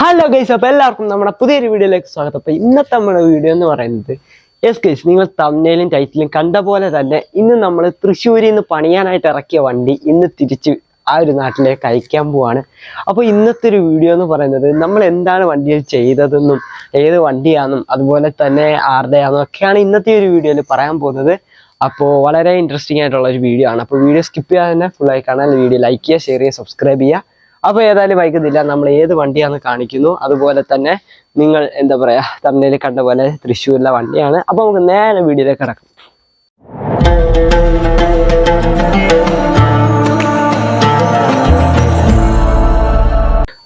Hello guys അപ്പോൾ എല്ലാവർക്കും നമ്മുടെ പുതിയൊരു വീഡിയോയിലേക്ക് സ്വാഗതം. അപ്പോൾ ഇന്നത്തെ നമ്മുടെ വീഡിയോ എന്ന് പറയുന്നത് യെസ് ഗൈസ് നിങ്ങൾ തമ്മിലും ടൈറ്റിലും കണ്ട പോലെ തന്നെ ഇന്ന് നമ്മൾ തൃശ്ശൂരിൽ നിന്ന് പണിയാനായിട്ട് ഇറക്കിയ വണ്ടി ഇന്ന് തിരിച്ച് ആ ഒരു നാട്ടിലേക്ക് അയക്കാൻ പോവാണ്. അപ്പോൾ ഇന്നത്തെ ഒരു വീഡിയോ എന്ന് പറയുന്നത് നമ്മൾ എന്താണ് വണ്ടിയിൽ ചെയ്തതെന്നും ഏത് വണ്ടിയാണെന്നും അതുപോലെ തന്നെ ആരുടെയാണെന്നും ഒക്കെയാണ് ഇന്നത്തെ ഒരു വീഡിയോയിൽ പറയാൻ പോകുന്നത്. അപ്പോൾ വളരെ ഇൻട്രസ്റ്റിംഗ് ആയിട്ടുള്ള ഒരു വീഡിയോ ആണ്. അപ്പോൾ വീഡിയോ സ്കിപ്പ് ചെയ്യാതെ തന്നെ ഫുള്ളായി കാണാൻ വീഡിയോ ലൈക്ക് ചെയ്യുക ഷെയർ ചെയ്യുക സബ്സ്ക്രൈബ് ചെയ്യുക. അപ്പോൾ ഏതായാലും വൈകുന്നില്ല. നമ്മൾ ഏത് വണ്ടിയാണെന്ന് കാണിക്കുന്നു. അതുപോലെ തന്നെ നിങ്ങൾ എന്താ പറയാ തമിഴിൽ കണ്ട പോലെ തൃശ്ശൂരിലെ വണ്ടിയാണ്. അപ്പോൾ നമുക്ക് നേരെ വീഡിയോയിലേക്ക് കിടക്കാം.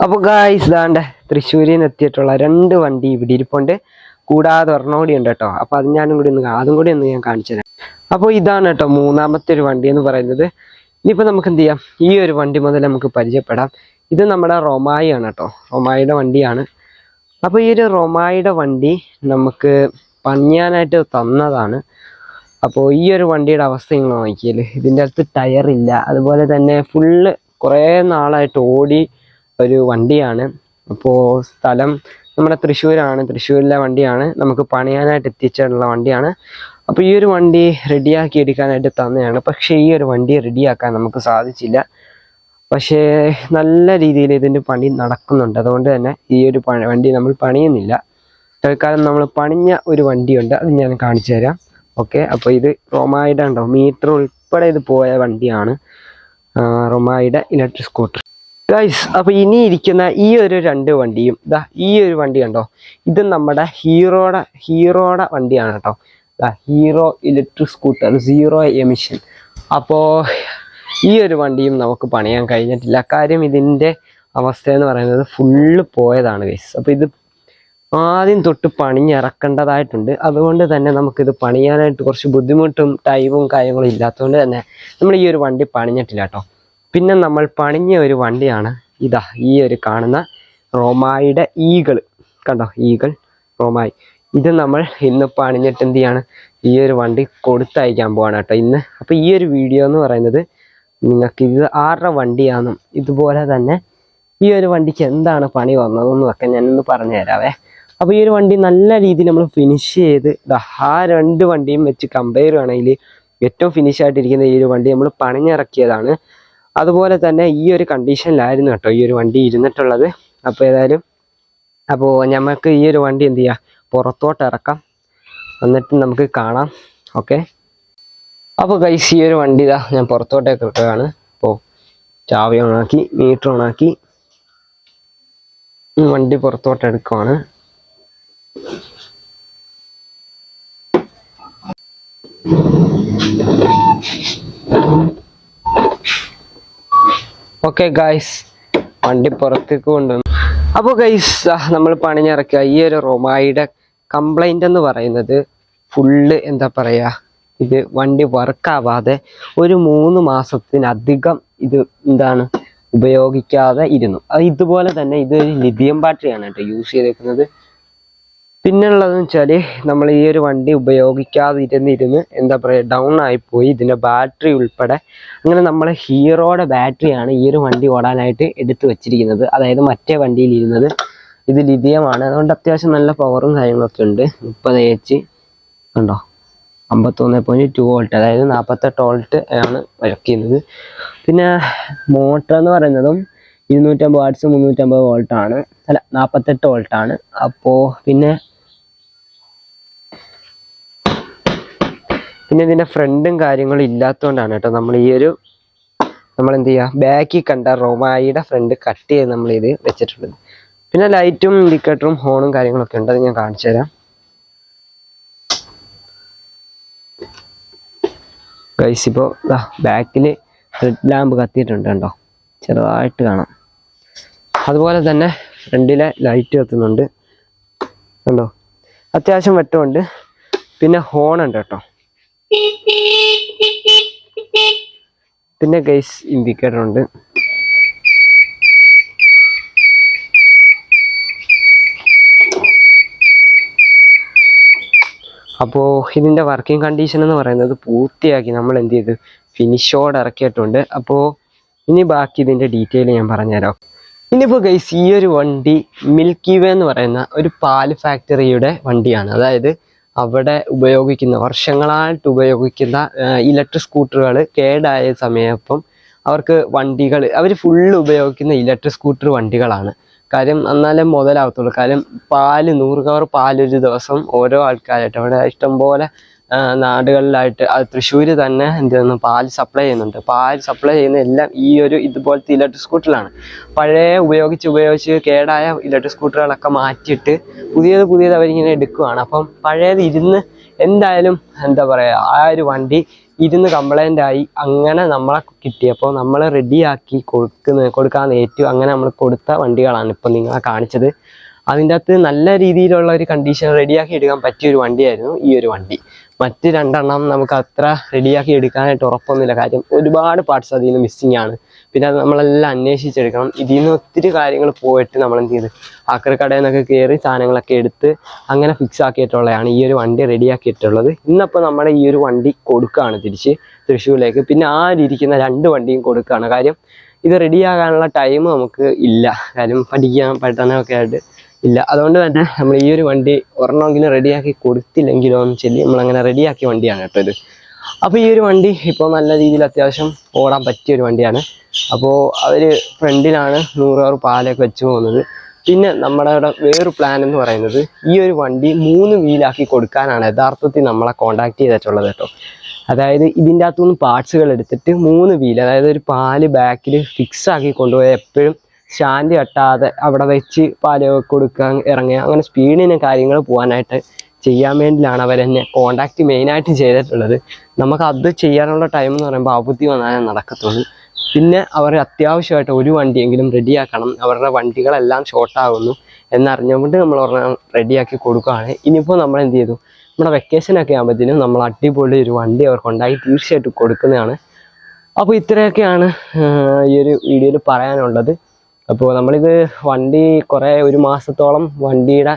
അപ്പോൾ ഗായ്സ് ദാണ്ട് തൃശ്ശൂരിൽ നിന്ന് എത്തിയിട്ടുള്ള രണ്ട് വണ്ടി ഇവിടെ ഇരിപ്പുണ്ട്. കൂടാതെ ഒരെണ്ണോടി ഉണ്ട് കേട്ടോ. അപ്പോൾ അത് ഞാനും കൂടി ഒന്ന് അതും കൂടി ഒന്ന് ഞാൻ കാണിച്ചു തരാം. അപ്പോൾ ഇതാണ് കേട്ടോ മൂന്നാമത്തെ ഒരു വണ്ടി എന്ന് പറയുന്നത്. ഇനിയിപ്പോൾ നമുക്ക് എന്ത് ചെയ്യാം? ഈ ഒരു വണ്ടി മുതൽ നമുക്ക് പരിചയപ്പെടാം. ഇത് നമ്മുടെ റൊമായി ആണ് കേട്ടോ റൊമായിയുടെ വണ്ടിയാണ്. അപ്പോൾ ഈ ഒരു റൊമായിയുടെ വണ്ടി നമുക്ക് പണിയാനായിട്ട് തന്നതാണ്. അപ്പോൾ ഈ ഒരു വണ്ടിയുടെ അവസ്ഥ നിങ്ങൾ നോക്കിയാൽ ഇതിന്റെ ടയർ ടയറില്ല അതുപോലെ തന്നെ ഫുള്ള് കുറേ നാളായിട്ട് ഓടി ഒരു വണ്ടിയാണ്. അപ്പോൾ സ്ഥലം നമ്മുടെ തൃശ്ശൂരാണ്. തൃശ്ശൂരിലെ വണ്ടിയാണ്. നമുക്ക് പണിയാനായിട്ട് എത്തിച്ചിട്ടുള്ള വണ്ടിയാണ്. അപ്പോൾ ഈ ഒരു വണ്ടി റെഡിയാക്കി എടുക്കാനായിട്ട് തന്നെയാണ്. പക്ഷേ ഈ ഒരു വണ്ടി റെഡിയാക്കാൻ നമുക്ക് സാധിച്ചില്ല. പക്ഷേ നല്ല രീതിയിൽ ഇതിന്റെ പണി നടക്കുന്നുണ്ട്. അതുകൊണ്ട് തന്നെ ഈ ഒരു വണ്ടി നമ്മൾ പണിയുന്നില്ല. തൽക്കാലം നമ്മൾ പണിഞ്ഞ ഒരു വണ്ടിയുണ്ട് അത് ഞാൻ കാണിച്ചു തരാം. ഓക്കെ അപ്പോൾ ഇത് റൊമായിഡ ഉണ്ടോ? മീറ്റർ ഉൾപ്പെടെ ഇത് പോയ വണ്ടിയാണ്. റൊമായിഡ ഇലക്ട്രിക് സ്കൂട്ടർ. ഗൈസ് അപ്പോൾ ഇനി ഇരിക്കുന്ന ഈ ഒരു രണ്ട് വണ്ടിയും ഇതാ ഈ ഒരു വണ്ടി കണ്ടോ? ഇത് നമ്മുടെ ഹീറോയുടെ ഹീറോയുടെ വണ്ടിയാണ് കേട്ടോ. Hero electric scooter zero emission. അപ്പോൾ ഈ ഒരു വണ്ടിയും നമുക്ക് പണിയാൻ കഴിഞ്ഞിട്ടില്ല. കാര്യം ഇതിന്റെ അവസ്ഥ എന്ന് പറയുന്നത് ഫുള്ള് പോയതാണ് ഗൈസ് അപ്പോൾ ഇത് ആദ്യം തൊട്ട് പണിഞ്ഞിറക്കേണ്ടതായിട്ടുണ്ട്. അതുകൊണ്ട് തന്നെ നമുക്കിത് പണിയാനായിട്ട് കുറച്ച് ബുദ്ധിമുട്ടും ടൈമും കാര്യങ്ങളും ഇല്ലാത്തതുകൊണ്ട് തന്നെ നമ്മൾ ഈ ഒരു വണ്ടി പണിഞ്ഞിട്ടില്ല കേട്ടോ പിന്നെ നമ്മൾ പണിഞ്ഞ ഒരു വണ്ടിയാണ് ഇതാ ഈ ഒരു കാണുന്ന റോമായിയുടെ ഈകൾ കണ്ടോ? ഈകൾ റോമായി. ഇത് നമ്മൾ ഇന്ന് പണിഞ്ഞിട്ട് എന്ത് ചെയ്യാണ്? ഈ ഒരു വണ്ടി കൊടുത്തയക്കാൻ പോവാണ് കേട്ടോ ഇന്ന്. അപ്പോൾ ഈ ഒരു വീഡിയോ എന്ന് പറയുന്നത് നിങ്ങൾക്ക് ഇത് ആരുടെ വണ്ടിയാണെന്നും ഇതുപോലെ തന്നെ ഈ ഒരു വണ്ടിക്ക് എന്താണ് പണി വന്നതെന്നും ഒക്കെ ഞാനൊന്ന് പറഞ്ഞു തരാവേ. അപ്പോൾ ഈ ഒരു വണ്ടി നല്ല രീതിയിൽ നമ്മൾ ഫിനിഷ് ചെയ്ത് ആ രണ്ട് വണ്ടിയും വെച്ച് കമ്പയർ ചെയ്യുകയാണെങ്കിൽ ഏറ്റവും ഫിനിഷ് ആയിട്ടിരിക്കുന്ന ഈ ഒരു വണ്ടി നമ്മൾ പണിഞ്ഞിറക്കിയതാണ്. അതുപോലെ തന്നെ ഈ ഒരു കണ്ടീഷനിലായിരുന്നു കേട്ടോ ഈ ഒരു വണ്ടി ഇരുന്നിട്ടുള്ളത്. അപ്പോൾ ഏതായാലും അപ്പോൾ നമുക്ക് ഈ ഒരു വണ്ടി എന്ത് ചെയ്യാം? പുറത്തോട്ട് ഇറക്കാം. എന്നിട്ട് നമുക്ക് കാണാം. ഓക്കെ അപ്പോൾ കൈസ് ഈ ഒരു വണ്ടി ഇതാ ഞാൻ പുറത്തോട്ടേക്ക് ഇറക്കുകയാണ്. അപ്പോൾ ചാവി ഓണാക്കി മീറ്റർ ഓണാക്കി വണ്ടി പുറത്തോട്ട് എടുക്കുവാണ്. ഓക്കെ ഗൈസ് വണ്ടി പുറത്തേക്ക് കൊണ്ടുവന്നു. അപ്പോൾ ഗൈസ് നമ്മൾ പണിഞ്ഞിറക്കുക. ഈ ഒരു റൊമായിയുടെ കംപ്ലൈന്റ് എന്ന് പറയുന്നത് ഫുള്ള് എന്താ പറയുക ഇത് വണ്ടി വർക്കാവാതെ ഒരു മൂന്ന് മാസത്തിനധികം ഇത് എന്താണ് ഉപയോഗിക്കാതെ ഇരുന്നു. അത് ഇതുപോലെ തന്നെ ഇത് ലിഥിയം ബാറ്ററിയാണ് കേട്ടോ യൂസ് ചെയ്തേക്കുന്നത്. പിന്നെ ഉള്ളതെന്ന് വെച്ചാൽ നമ്മൾ ഈ ഒരു വണ്ടി ഉപയോഗിക്കാതെ ഇരുന്നിരുന്ന് എന്താ പറയുക ഡൗൺ ആയിപ്പോയി. ഇതിന്റെ ബാറ്ററി ഉൾപ്പെടെ അങ്ങനെ നമ്മളെ ഹീറോയുടെ ബാറ്ററിയാണ് ഈ ഒരു വണ്ടി ഓടാനായിട്ട് എടുത്തു വെച്ചിരിക്കുന്നത്. അതായത് മറ്റേ വണ്ടിയിൽ ഇരുന്നത് ഇത് ലിഥിയമാണ് അതുകൊണ്ട് അത്യാവശ്യം നല്ല പവറും കാര്യങ്ങളൊക്കെ ഉണ്ട്. മുപ്പത് എച്ച് കണ്ടോ? അമ്പത്തൊന്ന് പോയിന്റ് ടു വോൾട്ട് അതായത് നാൽപ്പത്തെട്ട് വോൾട്ട് ആണ് വർക്ക് ചെയ്യുന്നത് പിന്നെ മോട്ടർ എന്ന് പറയുന്നതും ഇരുന്നൂറ്റമ്പത് വാട്ട്സ് മുന്നൂറ്റമ്പത് വോൾട്ടാണ് അല്ല നാൽപ്പത്തെട്ട് വോൾട്ടാണ് അപ്പോൾ പിന്നെ പിന്നെ ഇതിന്റെ ഫ്രണ്ടും കാര്യങ്ങളും ഇല്ലാത്തതുകൊണ്ടാണ് കേട്ടോ നമ്മൾ ഈ ഒരു നമ്മൾ എന്ത് ചെയ്യുക ബാക്കിൽ കണ്ട റൊമായിയുടെ ഫ്രണ്ട് കട്ട് ചെയ്ത് നമ്മൾ ഇത് വെച്ചിട്ടുള്ളത്. പിന്നെ ലൈറ്റും ഇൻഡിക്കേറ്ററും ഹോണും കാര്യങ്ങളൊക്കെ ഉണ്ട് അത് ഞാൻ കാണിച്ചു തരാം ഗൈസ് ഇപ്പോൾ ബാക്കിൽ റെഡ് ലാമ്പ് കത്തിയിട്ടുണ്ട് കണ്ടോ? ചെറുതായിട്ട് കാണാം. അതുപോലെ തന്നെ ഫ്രണ്ടിലെ ലൈറ്റ് കത്തുന്നുണ്ട്. കണ്ടോ? അത്യാവശ്യം വെട്ടമുണ്ട്. പിന്നെ ഹോൺ ഉണ്ട് കേട്ടോ. പിന്നെ ഗൈസ് ഇൻഡിക്കേറ്റർ ഉണ്ട്. അപ്പോൾ ഇതിന്റെ വർക്കിംഗ് കണ്ടീഷൻ എന്ന് പറയുന്നത് പൂർത്തിയാക്കി നമ്മൾ എന്ത് ചെയ്ത്? ഫിനിഷോട് ഇറക്കിയിട്ടുണ്ട്. അപ്പോൾ ഇനി ബാക്കി ഇതിന്റെ ഡീറ്റെയിൽ ഞാൻ പറഞ്ഞുതരാം. ഇനിയിപ്പോൾ ഗൈസ് ഈ ഒരു വണ്ടി മിൽക്കി വേ എന്ന് പറയുന്ന ഒരു പാൽ ഫാക്ടറിയുടെ വണ്ടിയാണ്. അതായത് അവിടെ ഉപയോഗിക്കുന്ന വർഷങ്ങളായിട്ട് ഉപയോഗിക്കുന്ന ഇലക്ട്രിക് സ്കൂട്ടറുകൾ കേടായ സമയപ്പം അവർക്ക് വണ്ടികൾ അവർ ഫുള്ള് ഉപയോഗിക്കുന്ന ഇലക്ട്രിക് സ്കൂട്ടർ വണ്ടികളാണ്. കാര്യം എന്നാലേ മുതലാവത്തുള്ളൂ. കാര്യം പാൽ നൂറ് കവർ പാലൊരു ദിവസം ഓരോ ആൾക്കാരായിട്ട് അവിടെ ഇഷ്ടംപോലെ നാടുകളിലായിട്ട് തൃശ്ശൂർ തന്നെ എന്താണ് പാൽ സപ്ലൈ ചെയ്യുന്നുണ്ട്. പാൽ സപ്ലൈ ചെയ്യുന്ന എല്ലാം ഈ ഒരു ഇതുപോലത്തെ ഇലക്ട്രിക് സ്കൂട്ടറിലാണ് പഴയ ഉപയോഗിച്ച് ഉപയോഗിച്ച് കേടായ ഇലക്ട്രിക് സ്കൂട്ടറുകളൊക്കെ മാറ്റിയിട്ട് പുതിയത് പുതിയത് അവരിങ്ങനെ എടുക്കുവാണ്. അപ്പം പഴയത് ഇരുന്ന് എന്തായാലും എന്താ പറയുക ആ ഒരു വണ്ടി ഇരുന്ന് കംപ്ലൈന്റ് ആയി. അങ്ങനെ നമ്മളെ കിട്ടിയപ്പോൾ നമ്മൾ റെഡിയാക്കി കൊടുക്കുന്ന കൊടുക്കാൻ ഏറ്റു അങ്ങനെ നമ്മൾ കൊടുത്ത വണ്ടികളാണ് ഇപ്പം നിങ്ങളെ കാണിച്ചത്. അതിന്റെ അകത്ത് നല്ല രീതിയിലുള്ള ഒരു കണ്ടീഷൻ റെഡിയാക്കി എടുക്കാൻ പറ്റിയ ഒരു വണ്ടിയായിരുന്നു ഈ ഒരു വണ്ടി. മറ്റ് രണ്ടെണ്ണം നമുക്ക് അത്ര റെഡിയാക്കി എടുക്കാനായിട്ട് ഉറപ്പൊന്നുമില്ല. കാര്യം ഒരുപാട് പാർട്സ് അതിൽ നിന്ന് മിസ്സിങ് ആണ്. പിന്നെ അത് നമ്മളെല്ലാം അന്വേഷിച്ചെടുക്കണം. ഇതിൽ നിന്ന് ഒത്തിരി കാര്യങ്ങൾ പോയിട്ട് നമ്മൾ എന്ത് ചെയ്ത്? ആക്രി കടയിൽ നിന്നൊക്കെ കയറി സാധനങ്ങളൊക്കെ എടുത്ത് അങ്ങനെ ഫിക്സ് ആക്കിയിട്ടുള്ളതാണ്. ഈ ഒരു വണ്ടി റെഡിയാക്കിയിട്ടുള്ളത് ഇന്നപ്പോൾ നമ്മുടെ ഈ ഒരു വണ്ടി കൊടുക്കുകയാണ് തിരിച്ച് തൃശ്ശൂരിലേക്ക്. പിന്നെ ആ ഇരിക്കുന്ന രണ്ട് വണ്ടിയും കൊടുക്കുകയാണ് കാര്യം ഇത് റെഡിയാകാനുള്ള ടൈം നമുക്ക് ഇല്ല. കാര്യം പഠിക്കാൻ പഠനമൊക്കെ ആയിട്ട് ഇല്ല. അതുകൊണ്ട് തന്നെ നമ്മൾ ഈ ഒരു വണ്ടി ഒരെണ്ണമെങ്കിലും റെഡിയാക്കി കൊടുത്തില്ലെങ്കിലോ എന്ന് ചൊല്ലി നമ്മളങ്ങനെ റെഡിയാക്കിയ വണ്ടിയാണ് കേട്ടോ ഇത്. അപ്പോൾ ഈ ഒരു വണ്ടി ഇപ്പോൾ നല്ല രീതിയിൽ അത്യാവശ്യം ഓടാൻ പറ്റിയ ഒരു വണ്ടിയാണ്. അപ്പോൾ അവർ ഫ്രണ്ടിലാണ് നൂറാറ് പാലൊക്കെ വെച്ച് പോകുന്നത്. പിന്നെ നമ്മുടെ അവിടെ വേറൊരു പ്ലാൻ എന്ന് പറയുന്നത് ഈ ഒരു വണ്ടി മൂന്ന് വീലാക്കി കൊടുക്കാനാണ് യഥാർത്ഥത്തിൽ നമ്മളെ കോണ്ടാക്ട് ചെയ്തിട്ടുള്ളത് കേട്ടോ. അതായത് ഇതിന്റെ അകത്തുനിന്ന് പാർട്സുകൾ എടുത്തിട്ട് മൂന്ന് വീൽ അതായത് ഒരു പാൽ ബാക്കിൽ ഫിക്സ് ആക്കി കൊണ്ടുപോയി എപ്പോഴും ശാന്തി കട്ടാതെ അവിടെ വെച്ച് പാൽ കൊടുക്കാൻ ഇറങ്ങുക അങ്ങനെ സ്പീഡിന് കാര്യങ്ങൾ പോകാനായിട്ട് ചെയ്യാൻ വേണ്ടിയിലാണ് അവരെന്നെ കോണ്ടാക്ട് മെയിനായിട്ട് ചെയ്തിട്ടുള്ളത്. നമുക്ക് അത് ചെയ്യാനുള്ള ടൈം എന്ന് പറയുമ്പോൾ അവധി വന്നാലേ നടക്കത്തുള്ളൂ. പിന്നെ അവർ അത്യാവശ്യമായിട്ട് ഒരു വണ്ടിയെങ്കിലും റെഡിയാക്കണം അവരുടെ വണ്ടികളെല്ലാം ഷോർട്ടാകുന്നു എന്നറിഞ്ഞുകൊണ്ട് നമ്മൾ റെഡിയാക്കി കൊടുക്കുകയാണ്. ഇനിയിപ്പോൾ നമ്മൾ എന്ത് ചെയ്തു? നമ്മുടെ വെക്കേഷനൊക്കെ ആകുമ്പോഴത്തേനും നമ്മൾ അടിപൊളി ഒരു വണ്ടി അവർക്കുണ്ടായി തീർച്ചയായിട്ടും കൊടുക്കുന്നതാണ്. അപ്പോൾ ഇത്രയൊക്കെയാണ് ഈ ഒരു വീഡിയോയിൽ പറയാനുള്ളത്. അപ്പോൾ നമ്മളിത് വണ്ടി കുറേ ഒരു മാസത്തോളം വണ്ടിയുടെ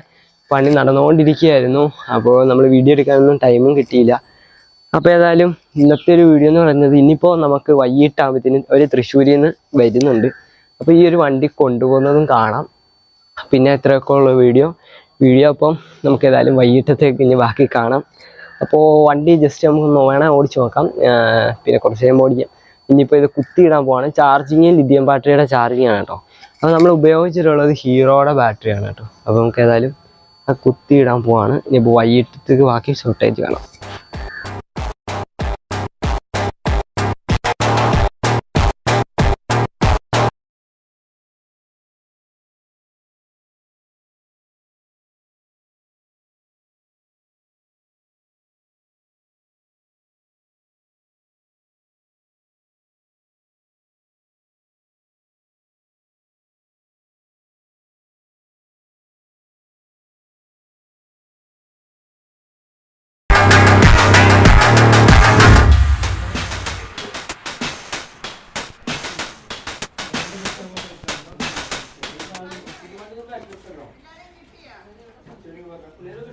പണി നടന്നുകൊണ്ടിരിക്കുകയായിരുന്നു. അപ്പോൾ നമ്മൾ വീഡിയോ എടുക്കാനൊന്നും ടൈമും കിട്ടിയില്ല. അപ്പോൾ ഏതായാലും ഇന്നത്തെ ഒരു വീഡിയോ എന്ന് പറയുന്നത് ഇനിയിപ്പോൾ നമുക്ക് വൈകിട്ടാകുമ്പോഴത്തേനും ഒരു തൃശ്ശൂരിൽ നിന്ന് വരുന്നുണ്ട്. അപ്പോൾ ഈ ഒരു വണ്ടി കൊണ്ടുപോകുന്നതും കാണാം. പിന്നെ എത്രയൊക്കെ ഉള്ള വീഡിയോ വീഡിയോ അപ്പം നമുക്ക് ഏതായാലും വൈകിട്ടത്തേക്ക് ഇനി ബാക്കി കാണാം. അപ്പോൾ വണ്ടി ജസ്റ്റ് നമുക്ക് വേണേൽ ഓടിച്ച് നോക്കാം. പിന്നെ കുറച്ച് കഴിയുമ്പോൾ ഓടിക്കാം. ഇനിയിപ്പോൾ ഇത് കുത്തിയിടാൻ പോവാണ്. ചാർജിങ് ലിഥിയം ബാറ്ററിയുടെ ചാർജിങ് ആണ് കേട്ടോ. അപ്പോൾ നമ്മൾ ഉപയോഗിച്ചിട്ടുള്ളത് ഹീറോയുടെ ബാറ്ററിയാണ് കേട്ടോ. അപ്പോൾ നമുക്ക് ഏതായാലും കുത്തിയിടാൻ പോവാണ്. ഇനി വൈകിട്ടത്തേക്ക് ബാക്കി ഷോർട്ടേജ് കാണാം. little